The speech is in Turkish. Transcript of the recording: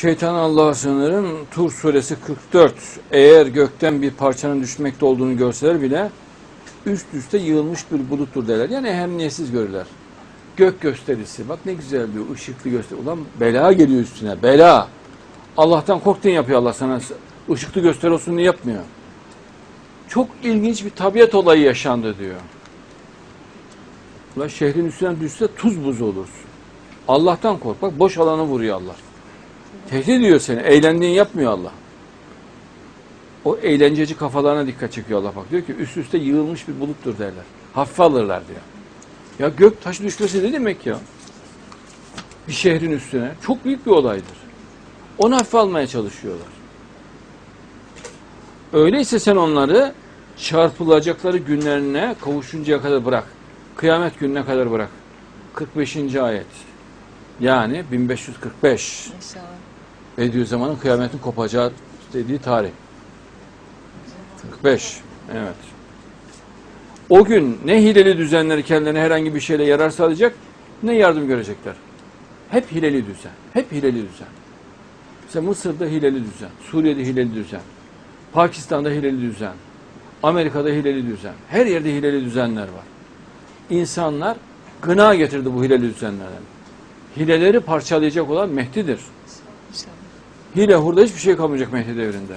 Şeytan Allah'a sığınırım. Tur suresi 44. Eğer gökten bir parçanın düşmekte olduğunu görseler bile üst üste yığılmış bir buluttur derler. Yani ehemmiyetsiz görürler. Gök gösterisi. Bak ne güzel diyor. ışıklı gösteri. Ulan bela geliyor üstüne. Bela. Allah'tan korktun yapıyor Allah sana. Işıklı gösteri olsun diye yapmıyor. Çok ilginç bir tabiat olayı yaşandı diyor. Ulan şehrin üstüne düşse tuz buz olursun. Allah'tan kork. Bak boş alanı vuruyor Allah. Tehdit ediyor seni. Eğlendiğin yapmıyor Allah. O eğlenceci kafalarına dikkat çekiyor Allah bak. Diyor ki üst üste yığılmış bir buluttur derler. Hafife alırlar diyor. Ya gök taşı düşmesi ne demek ya? Bir şehrin üstüne. Çok büyük bir olaydır. Onu hafife almaya çalışıyorlar. Öyleyse sen onları çarpılacakları günlerine kavuşuncaya kadar bırak. Kıyamet gününe kadar bırak. 45. ayet. Yani 1545. İnşallah. Bediüzzaman'ın kıyametin kopacağı dediği tarih. 45. Evet. O gün ne hileli düzenleri kendilerine herhangi bir şeyle yarar sağlayacak ne yardım görecekler. Hep hileli düzen. Hep hileli düzen. Mesela Mısır'da hileli düzen, Suriye'de hileli düzen, Pakistan'da hileli düzen, Amerika'da hileli düzen. Her yerde hileli düzenler var. İnsanlar gına getirdi bu hileli düzenlerden. Hileleri parçalayacak olan Mehdi'dir. Hile hurda hiçbir şey kalmayacak Mehdi devrinde.